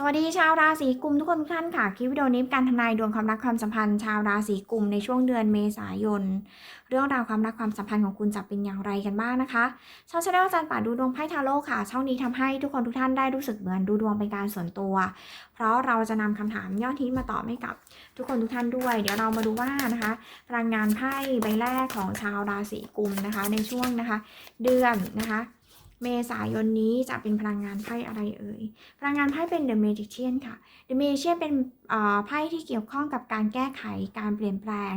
สวัสดีชาวราศีกุมทุกคนทุกท่านค่ะคลิปวิดีโอนี้เป็นการทำนายดวงความรักความสัมพันธ์ ชาวราศีกุมในช่วงเดือนเมษายน เรื่องราวความรักความสัมพันธ์ของคุณจะเป็นอย่างไรกันบ้างนะคะช่องชาแนลอาจารย์ป่าดูดวงไพ่ทาโร่ค่ะ ช่องนี้ทำให้ทุกคนทุกท่านได้รู้สึกเหมือนดูดวงเป็นการส่วนตัว เพราะเราจะนำคำถามยอดฮิตมาตอบให้กับทุกคนทุกท่านด้วย เดี๋ยวเรามาดูว่านะคะพลังงานไพ่ใบแรกของชาวราศีกุมนะคะ ในช่วงนะคะ เดือนนะคะ เมษายนนี้จะเป็นพลังงานไพ่อะไรเอ่ย พลังงานไพ่เป็น The Magician ค่ะ The Magician เป็นไพ่ที่เกี่ยวข้องกับการแก้ไข การเปลี่ยนแปลง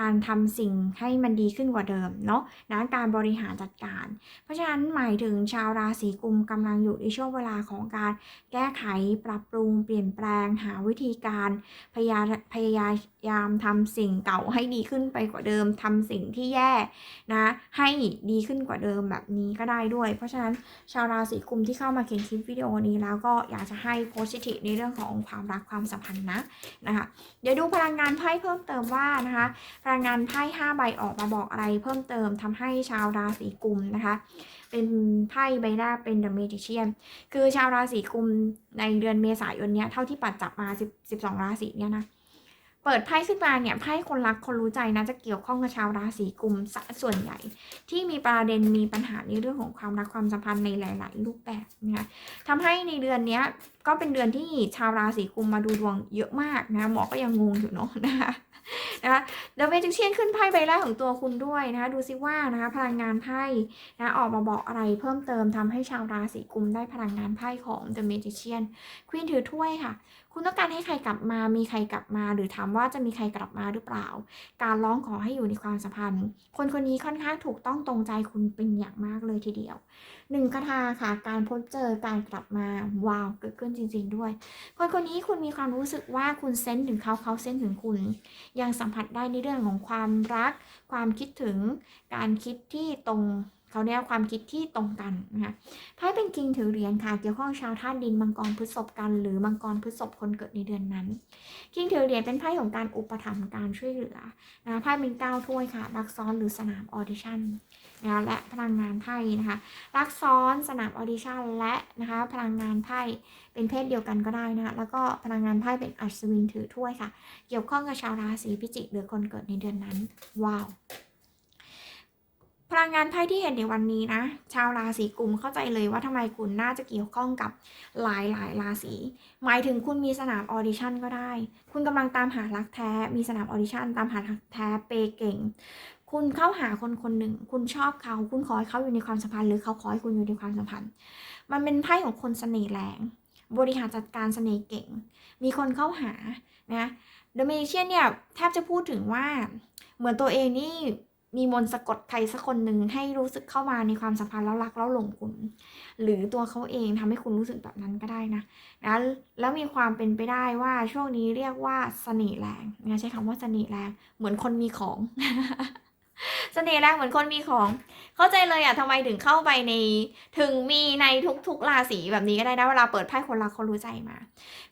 การทำสิ่งให้มันดีขึ้นกว่าเดิมเนาะนะการบริหารจัดการ เพราะฉะนั้นหมายถึงชาวราศีกุมกำลังอยู่ในช่วงเวลาของการแก้ไข ปรับปรุง เปลี่ยนแปลง หาวิธีการพยายามพยายามทำสิ่งเก่าให้ดีขึ้นไปกว่าเดิมทำสิ่งที่แย่นะให้ดีขึ้นกว่าเดิมแบบนี้ก็ได้ด้วย เพราะฉะนั้นชาวราศีกุมที่เข้ามาเขียนคลิปวิดีโอนี้แล้วก็อยากจะให้โพสิทีฟในเรื่องของความรักความสัมพันธ์นะนะคะเดี๋ยวดูพลังงานไพ่เพิ่มเติมว่านะคะพลังงานไพ่5ใบออกมาบอกอะไรเพิ่มเติมทำให้ชาวราศีกุมนะคะเป็นไพ่ใบหน้าเป็น The Magician คือชาวราศีกุมในเดือนเมษายนเนี้ยเท่าที่ปัดจับมา10 12ราศีเนี้ยนะ เปิดไพ่ขึ้นมาเนี่ยไพ่คนรักคนรู้ใจนะจะเกี่ยวข้องกับชาวราศีกุมซะส่วนใหญ่ ที่มีประเด็นมีปัญหาในเรื่องของความรักความสัมพันธ์ในหลาย ๆ รูปแบบนะคะทำให้ในเดือนนี้ก็เป็นเดือนที่ชาวราศีกุมมาดูดวงเยอะมากนะหมอก็ยังงงอยู่เนาะนะคะ นะคะเดอะเมจิเชียนขึ้นไพ่ใบแรกของตัวคุณด้วยนะคะ ดูซิว่านะคะพลังงานไพ่นะออกมาบอกอะไรเพิ่มเติมทำให้ชาวราศีกุมได้พลังงานไพ่ของ The Magician ควีนถือถ้วยค่ะ คุณต้องการให้ใครกลับมา มีใครกลับมา หรือถามว่าจะมีใครกลับมาหรือเปล่า การร้องขอให้อยู่ในความสัมพันธ์ คนคนนี้ค่อนข้างถูกต้องตรงใจคุณเป็นอย่างมากเลยทีเดียว หนึ่งคาถาค่ะ การพบเจอการกลับมาว้าวเกิดขึ้นจริง ๆ ด้วย คนคนนี้คุณมีความรู้สึกว่าคุณเซนถึงเขาเขาเซนถึงคุณ ยังสัมผัสได้ในเรื่องของความรัก ความคิดถึงการคิดที่ตรงเขาเรียกว่าความคิดที่ตรงกันนะคะไพ่เป็นกิงถือเหรียญค่ะ เกี่ยวข้องชาวธาตุดินมังกรพฤษภกัน หรือมังกรพฤษภคนเกิดในเดือนนั้น กิงถือเหรียญเป็นไพ่ของการอุปถัมภ์การช่วยเหลือนะไพ่เป็นเก้าถ้วยค่ะรักซ้อนหรือสนามออดิชั่น นะและพลังงานไพ่นะคะ รักซ้อนสนามออดิชั่นและนะคะ พลังงานไพ่เป็นเพศเดียวกันก็ได้นะคะแล้วก็พลังงานไพ่เป็นอัศวินถือถ้วยค่ะ เกี่ยวข้องกับชาวราศีพิจิกหรือคนเกิดในเดือนนั้น ว้าวพลังงานไพ่ที่เห็นในวันนี้นะ ชาวราศีกุมเข้าใจเลยว่าทำไมคุณน่าจะเกี่ยวข้องกับหลายหลายราศีหมายถึงคุณมีสนามออดิชั่นก็ได้ คุณกำลังตามหารักแท้ มีสนามออดิชั่นตามหารักแท้เปเก่ง คุณเข้าหาคนคนหนึ่ง คุณชอบเขา คุณขอให้เขาอยู่ในความสัมพันธ์ หรือเขาขอให้คุณอยู่ในความสัมพันธ์ มันเป็นไพ่ของคนเสน่ห์แรง บริหารจัดการเสน่ห์เก่ง มีคนเข้าหา นะเดเมเชียนเนี่ยแทบจะพูดถึงว่า เหมือนตัวเองนี่มีมนสะกดใครสักคนหนึ่งให้รู้สึกเข้ามาในความสัมพันธ์แล้วรักแล้วหลงคุณ หรือตัวเขาเองทำให้คุณรู้สึกแบบนั้นก็ได้นะนะแล้วมีความเป็นไปได้ว่าช่วงนี้เรียกว่าเสน่ห์แรงนะใช้คำว่าเสน่ห์แรง เหมือนคนมีของ เสน่ห์แรงเหมือนคนมีของ เข้าใจเลยอะทำไมถึงเข้าไปใน ถึงมีในทุกๆราศีแบบนี้ก็ได้นะเวลาเปิดไพ่คนรักคนรู้ใจมา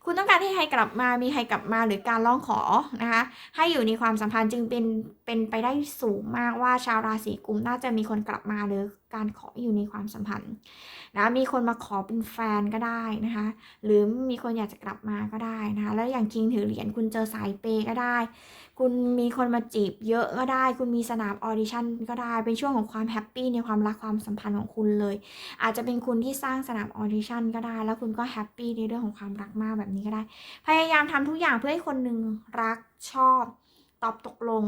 คุณต้องการให้ใครกลับมามีใครกลับมาหรือการร้องขอนะคะ ให้อยู่ในความสัมพันธ์จึงเป็นเป็นไปได้สูงมากว่าชาวราศีกุมน่าจะมีคนกลับมาหรือการขออยู่ในความสัมพันธ์นะมีคนมาขอเป็นแฟนก็ได้นะคะ หรือมีคนอยากจะกลับมาก็ได้นะคะแล้วอย่างคิงถือเหรียญคุณเจอสายเปก็ได้ คุณมีคนมาจีบเยอะก็ได้ คุณมีสนามออดิชั่นก็ได้เป็นช่วงของความแฮปปี้ในความรักความสัมพันธ์ของคุณเลย อาจจะเป็นคุณที่สร้างสนามออดิชั่นก็ได้ แล้วคุณก็แฮปปี้ในเรื่องของความรักมากแบบนี้ก็ได้ พยายามทำทุกอย่างเพื่อให้คนหนึ่งรักชอบตอบตกลง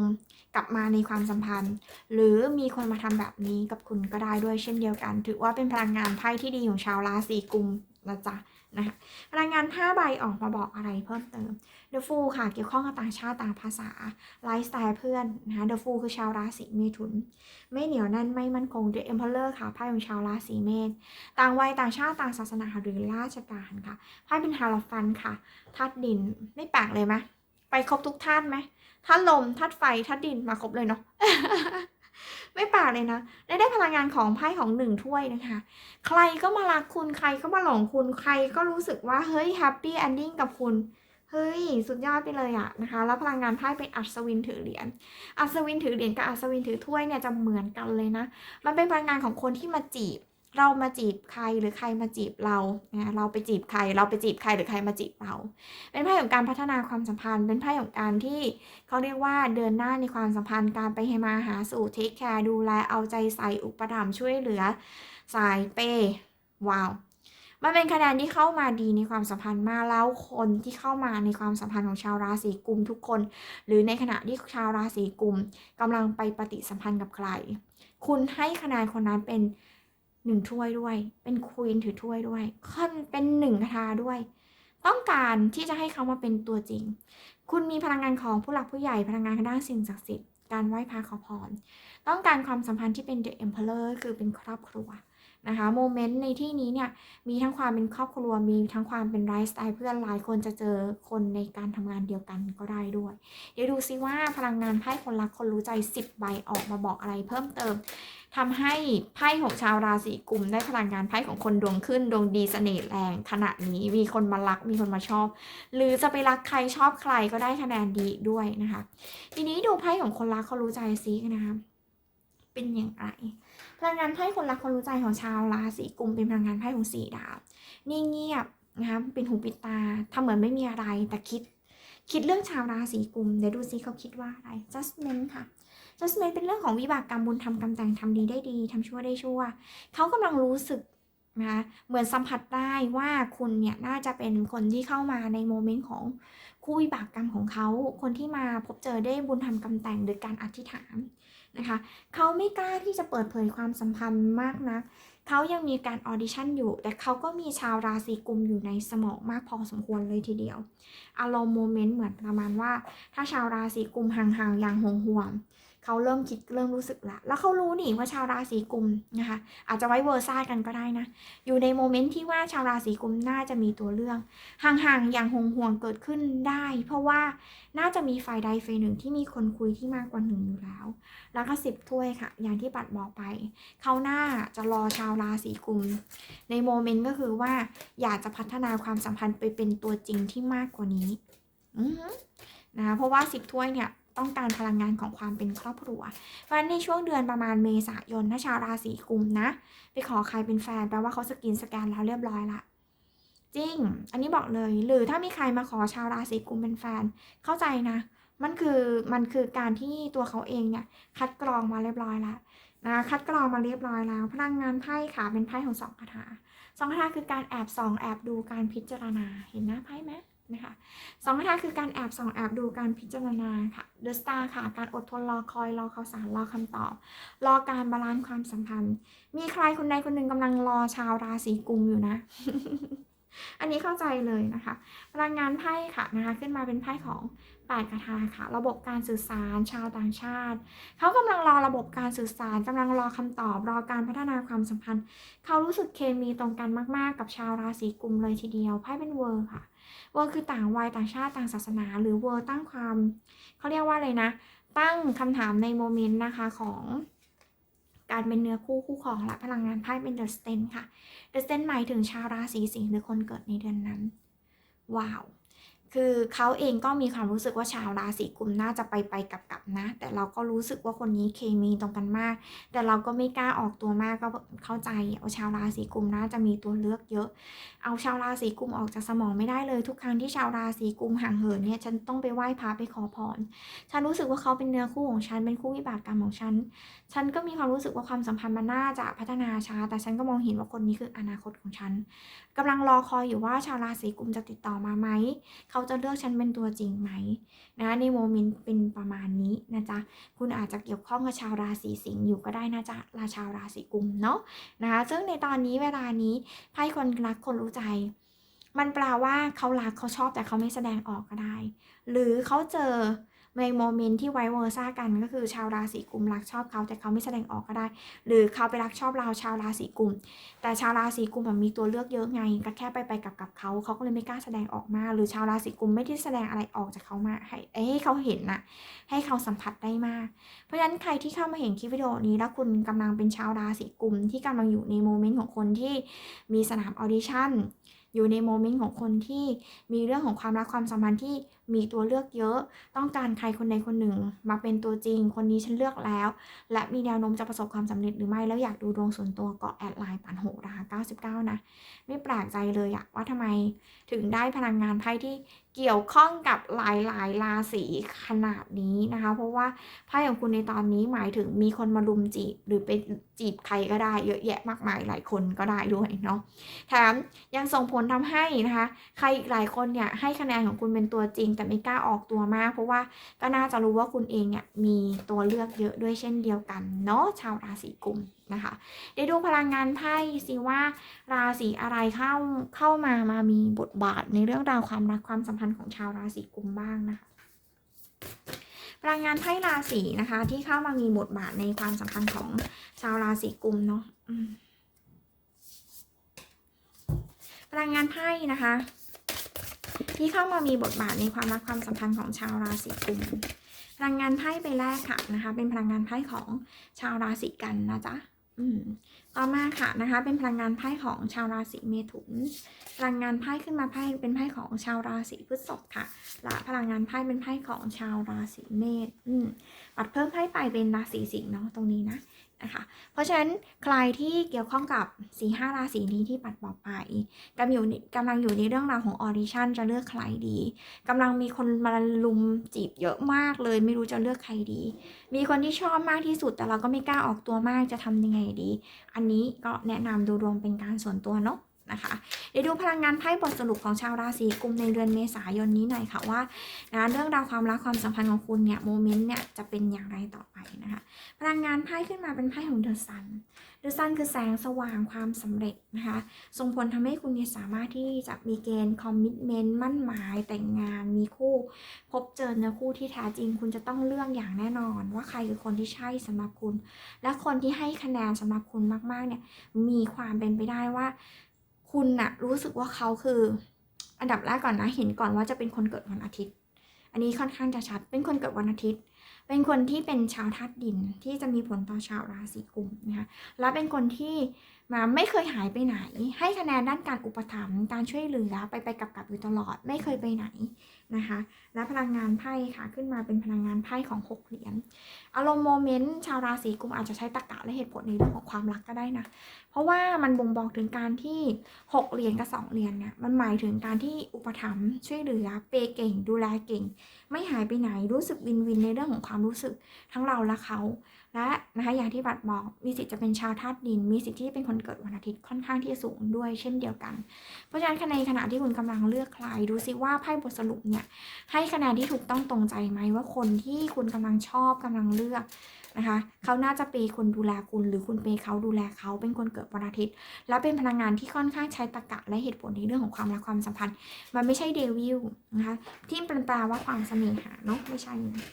กลับมาในความสัมพันธ์ หรือมีคนมาทำแบบนี้กับคุณก็ได้ด้วยเช่นเดียวกัน ถือว่าเป็นพลังงานไพ่ที่ดีของชาวราศีกุม นะจ๊ะนะคะพลังงาน 5 ใบออกมาบอกอะไรเพิ่มเติม The Fool ค่ะ เกี่ยวข้องกับต่างชาติต่างภาษา ไลฟ์สไตล์เพื่อนนะคะ The Fool คือชาวราศีเมถุน ไม่เหนียวแน่นไม่มั่นคง The Emperor ค่ะไพ่ของชาวราศีเมษต่างวัยต่างชาติต่างศาสนาหรือราชการค่ะไพ่เป็นฮาร์ฟันค่ะธาตุดินไม่แปลกเลยไหมไปครบทุกธาตุไหมธาตุลมธาตุไฟธาตุดินมาครบเลยเนาะ ไม่แปลกเลยนะได้ได้พลังงานของไพ่ของหนึ่งถ้วยนะคะ ใครก็มารักคุณใครก็มาหลงคุณใครก็รู้สึกว่าเฮ้ยแฮปปี้แอนดิ้งกับคุณเฮ้ย สุดยอดไปเลยอะนะคะ แล้วพลังงานไพ่เป็นอัศวินถือเหรียญอัศวินถือเหรียญกับอัศวินถือถ้วยเนี่ยจะเหมือนกันเลยนะ มันเป็นพลังงานของคนที่มาจีบ เรามาจีบใครหรือใครมาจีบเรานะเราไปจีบใคร เราไปจีบใครหรือใครมาจีบเรา เป็นไพ่ของการพัฒนาความสัมพันธ์ เป็นไพ่ของการที่เขาเรียกว่าเดินหน้าในความสัมพันธ์ การไปให้มาหาสู่เทคแคร์ดูแลเอาใจใส่อุปถัมภ์ช่วยเหลือสายเปย์ว้าวมันเป็นคะแนนที่เข้ามาดีในความสัมพันธ์มาแล้วคนที่เข้ามาในความสัมพันธ์ของชาวราศีกุมทุกคน หรือในขณะที่ชาวราศีกุมกำลังไปปฏิสัมพันธ์กับใคร คุณให้คะแนนคนนั้นเป็น หนึ่งถ้วยด้วย เป็นควีนถือถ้วยด้วยค่อนเป็นหนึ่งคาถาด้วย ต้องการที่จะให้เขามาเป็นตัวจริง คุณมีพลังงานของผู้หลักผู้ใหญ่พลังงานทางด้านสิ่งศักดิ์สิทธิ์การไหว้พระขอพร ต้องการความสัมพันธ์ที่เป็น The Emperor คือเป็นครอบครัว นะคะโมเมนต์ในที่นี้เนี่ยมีทั้งความเป็นครอบครัวมีทั้งความเป็นไลฟ์สไตล์เพื่อนหลายคนจะเจอคนในการทำงานเดียวกันก็ได้ด้วย เดี๋ยวดูซิว่าพลังงานไพ่คนรักคนรู้ใจ 10 ใบออกมาบอกอะไรเพิ่มเติมทำให้ไพ่ของชาวราศีกุม ได้พลังงานไพ่ของคนดวงขึ้นดวงดีเสน่ห์แรงขณะนี้มีคนมารักมีคนมาชอบ หรือจะไปรักใครชอบใครก็ได้คะแนนดีด้วยนะคะ ทีนี้ดูไพ่ของคนรักคนรู้ใจซินะคะเป็นอย่างไร พลังงานไพ่คนรักคนรู้ใจของชาวราศีกุมเป็นพลังงานไพ่ของสี่ดาวนิ่งเงียบนะคะเป็นหูปิดตาทำเหมือนไม่มีอะไรแต่คิด คิดเรื่องชาวราศีกุมเดี๋ยวดูซิเขาคิดว่าอะไร judgment ค่ะ judgment เป็นเรื่องของวิบากกรรมบุญทำกรรมแต่งทำดีได้ดีทำชั่วได้ชั่วเขากำลังรู้สึกนะคะเหมือนสัมผัสได้ว่าคุณเนี่ยน่าจะเป็นคนที่เข้ามาในโมเมนต์ของคู่วิบากกรรมของเขา คนที่มาพบเจอได้บุญทำกรรมแต่งโดยการอธิษฐาน นะคะ เขาไม่กล้าที่จะเปิดเผยความสัมพันธ์มากนะัก เขายังมีการออดิชั่นอยู่ แต่เขาก็มีชาวราศีกุมอยู่ในสมองมากพอสมควรเลยทีเดียว อารมณ์โมเมนต์เหมือนประมาณว่า ถ้าชาวราศีกุมห่างๆอย่างห่วงๆ เขาเริ่มคิดเริ่มรู้สึกละ แล้วเขารู้นี่ว่าชาวราศีกุมนะคะ อาจจะไว้เวอร์ซ่ากันก็ได้นะ อยู่ในโมเมนต์ที่ว่าชาวราศีกุมน่าจะมีตัวเรื่อง ห่างๆ อย่างห่วงๆเกิดขึ้นได้ เพราะว่าน่าจะมีฝ่ายใดฝ่ายหนึ่งที่มีคนคุยที่มากกว่าหนึ่งอยู่แล้ว แล้วก็สิบถ้วยค่ะ อย่างที่ปัดบอกไป เขาน่าจะรอชาวราศีกุม ในโมเมนต์ก็คือว่าอยากจะพัฒนาความสัมพันธ์ไปเป็นตัวจริงที่มากกว่านี้ อือนะเพราะว่าสิบถ้วยเนี่ยต้องการพลังงานของความเป็นครอบครัว เพราะฉะนั้นในช่วงเดือนประมาณเมษายนถ้าชาวราศีกุมนะ ไปขอใครเป็นแฟนแปลว่าเขาสกินสแกนแล้วเรียบร้อยละจริง อันนี้บอกเลย หรือถ้ามีใครมาขอชาวราศีกุมเป็นแฟน เข้าใจนะ มันคือ มันคือการที่ตัวเขาเองเนี่ย คัดกรองมาเรียบร้อยแล้วนะ คัดกรองมาเรียบร้อยแล้ว พลังงานไพ่ค่ะ เป็นไพ่ของสองคาถาสองคาถาคือการแอบส่องแอบดูการพิจารณา เห็นหน้าไพ่ไหม นะคะสองคาถาคือการแอบส่องแอบดูการพิจารณาค่ะ The Star ค่ะ การอดทนรอคอยรอข่าวสารรอคำตอบ รอการบาลานซ์ความสัมพันธ์ มีใครคนใดคนหนึ่งกำลังรอชาวราศีกุมอยู่นะ อันนี้เข้าใจเลยนะคะพลังงานไพ่ค่ะนะคะขึ้นมาเป็นไพ่ของแปดคาถาค่ะ ระบบการสื่อสารชาวต่างชาติ เขากำลังรอระบบการสื่อสารกำลังรอคำตอบ รอการพัฒนาความสัมพันธ์ เขารู้สึกเคมีตรงกันมาก ๆ กับชาวราศีกุมเลยทีเดียวไพ่เป็นเวอร์ค่ะ เวอร์คือต่างวัยต่างชาติต่างศาสนา หรือเวอร์ตั้งความเขาเรียกว่าอะไรนะ ตั้งคำถามในโมเมนต์นะคะของการเป็นเนื้อคู่คู่ของและพลังงานไพ่เป็นเดอะสเตนค่ะเดอะสเตนหมายถึงชาวราศีสิงห์หรือคนเกิดในเดือนนั้น ว้าว คือเขาเองก็มีความรู้สึกว่าชาวราศีกุมน่าจะไปไปกลับกลับนะ แต่เราก็รู้สึกว่าคนนี้เคมีตรงกันมาก แต่เราก็ไม่กล้าออกตัวมากก็เข้าใจว่าชาวราศีกุมน่าจะมีตัวเลือกเยอะ เอาชาวราศีกุมออกจากสมองไม่ได้เลยทุกครั้งที่ชาวราศีกุมห่างเหินเนี่ยฉันต้องไปไหว้พระไปขอพรฉันรู้สึกว่าเขาเป็นเนื้อคู่ของฉันเป็นคู่วิบากกรรมของฉันฉันก็มีความรู้สึกว่าความสัมพันธ์มันน่าจะพัฒนาช้า แต่ฉันก็มองเห็นว่าคนนี้คืออนาคตของฉันกำลังรอคอยอยู่ว่าชาวราศีกุมจะติดต่อมาไหมเขาาจะเลือกฉันเป็นตัวจริงไหมนะในโมเมนต์เป็นประมาณนี้นะจ๊ะคุณอาจจะเกี่ยวข้องกับชาวราศีสิงห์อยู่ก็ได้นะจ๊ะราชาวราศีกุมเนาะนะคะซึ่งในตอนนี้เวลานี้ไพ่คนรักคนรู้ใจ มันแปลว่าเขารักเขาชอบแต่เขาไม่แสดงออกก็ได้ หรือเขาเจอ ในโมเมนต์ที่ไวเวอร์ซ่ากันก็คือชาวราศีกุมรักชอบเขาแต่เขาไม่แสดงออกก็ได้ หรือเขาไปรักชอบเราชาวราศีกุม แต่ชาวราศีกุมมันมีตัวเลือกเยอะไง ก็แค่ไปไปกับกับเขาเขาก็เลยไม่กล้าแสดงออกมา หรือชาวราศีกุมไม่ได้แสดงอะไรออกจากเขามาให้ให้เขาเห็นนะให้เขาสัมผัสได้มาก เพราะฉะนั้นใครที่เข้ามาเห็นคลิปวิดีโอนี้แล้วคุณกำลังเป็นชาวราศีกุมที่กำลังอยู่ในโมเมนต์ของคนที่มีสนามออดิชั่นอยู่ในโมเมนต์ของคนที่มีเรื่องของความรักความสัมพันธ์ที่ มีตัวเลือกเยอะ ต้องการใครคนใดคนหนึ่ง มาเป็นตัวจริง คนนี้ฉันเลือกแล้ว และมีแนวโน้มจะประสบความสำเร็จหรือไม่ แล้วอยากดูดวงส่วนตัวก็แอดไลน์ปันโหราคา99 นะ ไม่แปลกใจเลยอะว่าทำไมถึงได้พลังงานไพ่ที่เกี่ยวข้องกับหลายๆราศีขนาดนี้นะคะ เพราะว่าไพ่ของคุณในตอนนี้หมายถึงมีคนมาลุมจีบ หรือไปจีบใครก็ได้เยอะแยะมากมายหลายคนก็ได้ด้วยเนาะแถมยังส่งผลทำให้นะคะ ใครอีกหลายคนเนี่ยให้คะแนนของคุณเป็นตัวจริงแต่ไม่กล้าออกตัวมาก เพราะว่าก็น่าจะรู้ว่าคุณเองเนี่ยมีตัวเลือกเยอะด้วยเช่นเดียวกันเนาะชาวราศีกุมนะคะเดี๋ยวดูพลังงานไพ่สิว่าราศีอะไรเข้าเข้ามามามีบทบาทในเรื่องราวความรักความสัมพันธ์ของชาวราศีกุมบ้างนะคะพลังงานไพ่ราศีนะคะ ที่เข้ามามีบทบาทในความสัมพันธ์ของชาวราศีกุมเนาะพลังงานไพ่นะคะ ที่เข้ามามีบทบาทในความรักความสัมพันธ์ของชาวราศีกุมพลังงานไพ่ใบแรกค่ะนะคะ เป็นพลังงานไพ่ของชาวราศีกันนะจ๊ะอืมต่อมาค่ะนะคะ เป็นพลังงานไพ่ของชาวราศีเมถุน พลังงานไพ่ขึ้นมาไพ่เป็นไพ่ของชาวราศีพฤษภค่ะ และพลังงานไพ่เป็นไพ่ของชาวราศีเมษอืมปัดเพิ่มไพ่ไปเป็นราศีสิงห์เนาะตรงนี้นะ นะคะ เพราะฉะนั้นใครที่เกี่ยวข้องกับสีห้าราศีนี้ที่ปัดบอกไปกำลังอยู่กำลังอยู่ในเรื่องราวของออดิชั่นจะเลือกใครดีกำลังมีคนมาลุมจีบเยอะมากเลย ไม่รู้จะเลือกใครดี มีคนที่ชอบมากที่สุดแต่เราก็ไม่กล้าออกตัวมากจะทำยังไงดี อันนี้ก็แนะนำดูดวงเป็นการส่วนตัวเนาะ นะคะเดี๋ยวดูพลังงานไพ่บทสรุปของชาวราศีกุมในเดือนเมษายนนี้หน่อยค่ะว่านะเรื่องราวความรักความสัมพันธ์ของคุณเนี่ยโมเมนต์เนี่ยจะเป็นอย่างไรต่อไปนะคะพลังงานไพ่ขึ้นมาเป็นไพ่ของเดอะซันเดอะซันคือแสงสว่างความสำเร็จนะคะส่งผลทำให้คุณเนี่ยสามารถที่จะมีเกณฑ์คอมมิชเมนต์มั่นหมายแต่งงานมีคู่ พบเจอเนื้อคู่ที่แท้จริง คุณจะต้องเลือกอย่างแน่นอน ว่าใครคือคนที่ใช่สำหรับคุณ และคนที่ให้คะแนนสำหรับคุณมากๆเนี่ยมีความเป็นไปได้ว่า คุณน่ะรู้สึกว่าเขาคือ อันดับแรกก่อนนะเห็นก่อนว่าจะเป็นคนเกิดวันอาทิตย์ อันนี้ค่อนข้างจะชัด เป็นคนเกิดวันอาทิตย์ เป็นคนที่เป็นชาวธาตุดินที่จะมีผลต่อชาวราศีกุมนะคะและเป็นคนที่ มาไม่เคยหายไปไหน ให้คะแนนด้านการอุปถัมภ์การช่วยเหลือไปไปกลับกลับอยู่ตลอด ไม่เคยไปไหนนะคะ และพลังงานไพ่ค่ะ ขึ้นมาเป็นพลังงานไพ่ของหกเหรียญอารมณ์โมเมนต์ชาวราศีกุมอาจจะใช้ตรรกะและเหตุผลในเรื่องของความรักก็ได้นะ เพราะว่ามันบ่งบอกถึงการที่หกเหรียญกับสองเหรียญเนี่ยมันหมายถึงการที่อุปถัมภ์ช่วยเหลือเปย์เก่ง ดูแลเก่ง ไม่หายไปไหนรู้สึกวินวินในเรื่องของความรู้สึกทั้งเราและเขา และนะคะอย่างที่บัตรบอกมีสิทธิ์จะเป็นชาวธาตุดิน มีสิทธิ์ที่เป็นคนเกิดวันอาทิตย์ค่อนข้างที่จะสูงด้วยเช่นเดียวกัน เพราะฉะนั้นในขณะที่คุณกำลังเลือกใครดูซิว่าไพ่บทสรุปเนี่ยให้คะแนนที่ถูกต้องตรงใจไหมว่าคนที่คุณกำลังชอบกำลังเลือกนะคะเขาน่าจะเปย์คุณดูแลคุณ หรือคุณเปย์เขาดูแลเขาเป็นคนเกิดวันอาทิตย์ แล้วเป็นพลังงานที่ค่อนข้างใช้ตรรกะและเหตุผลในเรื่องของความรักความสัมพันธ์ มันไม่ใช่เดวิลนะคะที่เป็นแปลว่าความเสน่หาเนาะไม่ใช่นะ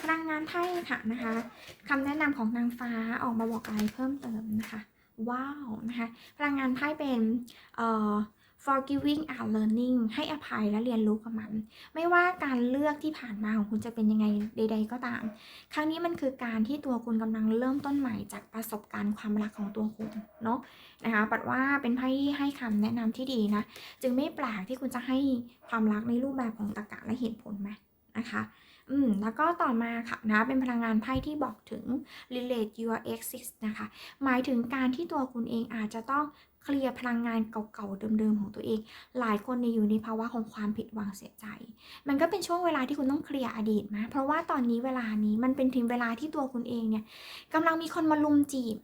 พลังงานไพ่ค่ะนะคะคำแนะนำของนางฟ้าออกมาบอกอะไรเพิ่มเติมนะคะว้าวนะคะพลังงานไพ่เป็นเอ่อ forgiving and learning ให้อภัยและเรียนรู้กับมัน ไม่ว่าการเลือกที่ผ่านมาของคุณจะเป็นยังไงใด ๆ ก็ตาม ครั้งนี้มันคือการที่ตัวคุณกำลังเริ่มต้นใหม่จากประสบการณ์ความรักของตัวคุณเนาะนะคะปัดว่าเป็นไพ่ที่ให้คำแนะนำที่ดีนะ จึงไม่แปลกที่คุณจะให้ความรักในรูปแบบของตรรกะและเหตุผลไหมนะคะ อืมแล้วก็ต่อมาค่ะนะเป็นพลังงานไพ่ที่บอกถึง relate your exist นะคะ หมายถึงการที่ตัวคุณเองอาจจะต้องเคลียร์พลังงานเก่าๆเดิมๆของตัวเอง หลายคนเนี่ยอยู่ในภาวะของความผิดหวังเสียใจ มันก็เป็นช่วงเวลาที่คุณต้องเคลียร์อดีตนะเพราะว่าตอนนี้เวลานี้มันเป็นถึงเวลาที่ตัวคุณเองเนี่ยกำลังมีคนมาลุมจีบ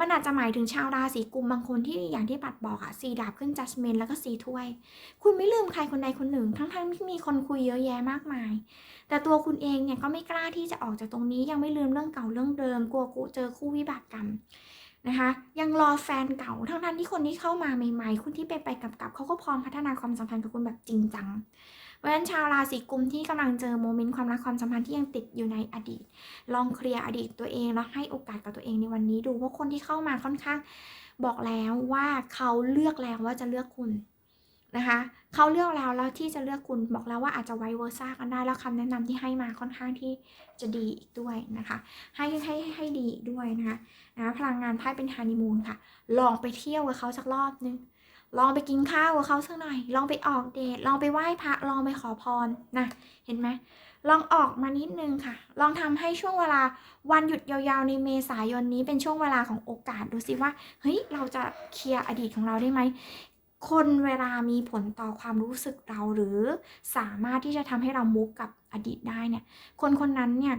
มันอาจจะหมายถึงชาวราศีกุมบางคนที่อย่างที่ปัดบอกอะสีดาบขึ้นจัสเมนแล้วก็สีถ้วย คุณไม่ลืมใครคนใดคนหนึ่ง ทั้งๆที่มีคนคุยเยอะแยะมากมาย แต่ตัวคุณเองเนี่ยก็ไม่กล้าที่จะออกจากตรงนี้ยังไม่ลืมเรื่องเก่าเรื่องเดิม กลัวกูเจอคู่วิบากกรรมนะคะ ยังรอแฟนเก่าทั้งนั้นที่คนที่เข้ามาใหม่ๆคุณที่ไปไปกลับเขาก็พร้อมพัฒนาความสัมพันธ์กับคุณแบบจริงจัง เพราะฉะนั้นชาวราศีกุมที่กำลังเจอโมเมนต์ความรักความสัมพันธ์ที่ยังติดอยู่ในอดีต ลองเคลียร์อดีตตัวเองแล้วให้โอกาสกับตัวเองในวันนี้ดูว่าคนที่เข้ามาค่อนข้างบอกแล้วว่าเขาเลือกแล้วว่าจะเลือกคุณนะคะเขาเลือกแล้วแล้วที่จะเลือกคุณบอกแล้วว่าอาจจะไวเวอร์ซ่ากันได้แล้วคำแนะนำที่ให้มาค่อนข้างที่จะดีอีกด้วยนะคะ ให้ให้ให้ดีอีกด้วยนะคะนะพลังงานไพ่เป็นฮันนีมูนค่ะ ลองไปเที่ยวกับเขาสักรอบนึง ลองไปกินข้าวกับเขาสักหน่อย ลองไปออกเดท ลองไปไหว้พระ ลองไปขอพรนะ เห็นไหม ลองออกมานิดนึงค่ะ ลองทำให้ช่วงเวลาวันหยุดยาวๆ ในเมษายนนี้เป็นช่วงเวลาของโอกาส ดูสิว่า เฮ้ย เราจะเคลียร์อดีตของเราได้ไหม คนเวลามีผลต่อความรู้สึกเราหรือสามารถที่จะทำให้เรามุกกับอดีตได้เนี่ย คนคนนั้นเนี่ย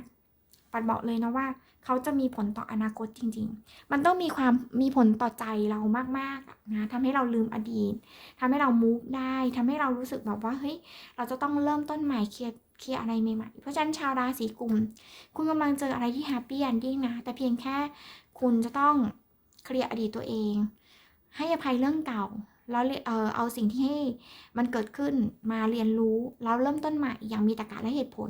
ปัดบอกเลยนะว่า เขาจะมีผลต่ออนาคตจริง ๆ มันต้องมีความมีผลต่อใจเรามากๆนะทำให้เราลืมอดีตทำให้เรามุกได้ ทำให้เรารู้สึกแบบว่า เฮ้ย เราจะต้องเริ่มต้นใหม่เคลียร์เคลียร์อะไรใหม่ๆ เพราะฉะนั้นชาวราศีกุม คุณกำลังเจออะไรที่แฮปปี้ e อนดิ้งนะ แต่เพียงแค่คุณจะต้องเคลียร์อดีตตัวเอง ให้อภัยเรื่องเก่า แล้วเออเอาสิ่งที่ให้มันเกิดขึ้นมาเรียนรู้แล้วเริ่มต้นใหม่อย่างมีตรรกะและเหตุผล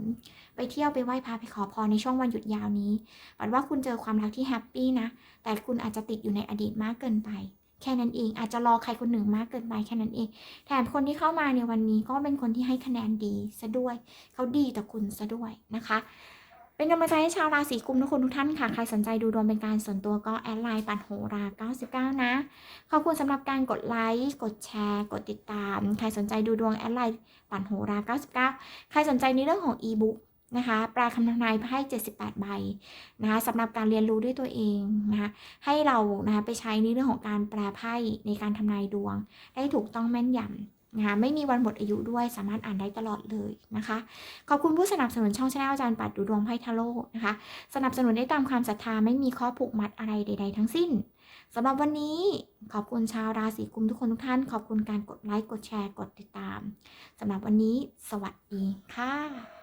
ไปเที่ยวไปไหว้พระไปขอพรในช่วงวันหยุดยาวนี้ปัดว่าคุณเจอความรักที่แฮปปี้นะ แต่คุณอาจจะติดอยู่ในอดีตมากเกินไป แค่นั้นเองอาจจะรอใครคนหนึ่งมากเกินไปแค่นั้นเอง แถมคนที่เข้ามาในวันนี้ก็เป็นคนที่ให้คะแนนดีซะด้วย เขาดีต่อคุณซะด้วยนะคะ เป็นกำลังใจให้ชาวราศีกุมทุกคนทุกท่านค่ะ ใครสนใจดูดวงเป็นการส่วนตัวก็แอดไลน์ปันโหรา99 นะ ขอบคุณสำหรับการกดไลค์ กดแชร์ กดติดตาม ใครสนใจดูดวงแอดไลน์ปันโหรา99 ใครสนใจในเรื่องของอีบุ๊กนะคะแปลคำทำนายไพ่78 ใบนะคะสำหรับการเรียนรู้ด้วยตัวเองนะคะให้เรานะคะไปใช้ในเรื่องของการแปลไพ่ในการทำนายดวง ได้ถูกต้องแม่นยำ นะคะไม่มีวันหมดอายุด้วยสามารถอ่านได้ตลอดเลยนะคะ ขอบคุณผู้สนับสนุนช่องชาแนลอาจารย์ปัดดูดวงไพ่ทาโร่นะคะ สนับสนุนได้ตามความศรัทธาไม่มีข้อผูกมัดอะไรใด ๆ ทั้งสิ้นสำหรับวันนี้ขอบคุณชาวราศีกุมทุกคนทุกท่าน ขอบคุณการกดไลค์กดแชร์กดติดตามสำหรับวันนี้ สวัสดีค่ะ